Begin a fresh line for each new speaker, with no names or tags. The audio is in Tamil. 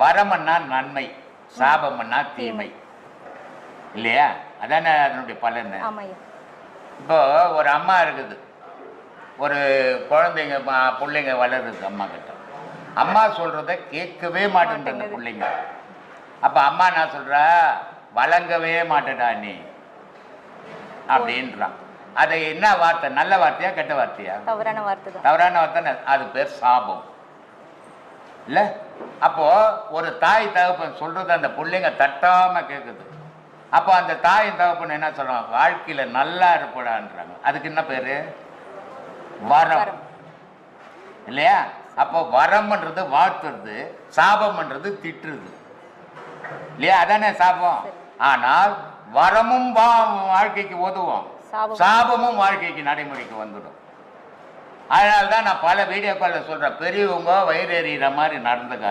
வரமன்னா நன்மை சாபம்னா தீமை. இல்லையா? அதானே அதனுடைய பலன். இப்போ ஒரு அம்மா இருக்குது. ஒரு குழந்தைங்க பிள்ளைங்க வளருது அம்மா கிட்ட அம்மா சொல்றத கேட்கவே மாட்டேங்குது அந்த. பிள்ளைங்க. அப்ப அம்மா என்ன சொல்றா? வழங்கவே மாட்டேடா நீ. அப்படின்றான் அது என்ன வார்த்தை? நல்ல வார்த்தையா கெட்ட வார்த்தையா?
தவறான வார்த்தை
தவறான வார்த்தை அது பேர் சாபம். இல்ல அப்போ ஒரு தாய் தகப்பன் சொல்றது அந்த பிள்ளைங்க தட்டாம கேக்குது. அப்போ அந்த தாய் தகப்பன் என்ன சொல்றாங்க வாழ்க்கையில நல்லா இருப்படான்றாங்க. அதுக்கு என்ன பேரு? வரம். இல்லையா? அப்போ வரம்ன்றது வாழ்த்துறது சாபம்ன்றது திட்டுறது. இல்லையா? அதானே சாபம். ஆனால் வரமும் வாழ்க்கைக்கு உதவும்.
சாபம்.
சாபமும் வாழ்க்கைக்கு நடைமுறைக்கு வந்துடும். அதனால தான் நான் பல வீடியோக்களில் சொல்கிறேன் பெரியவங்க வயிறு எறிகிற மாதிரி நடந்துக்க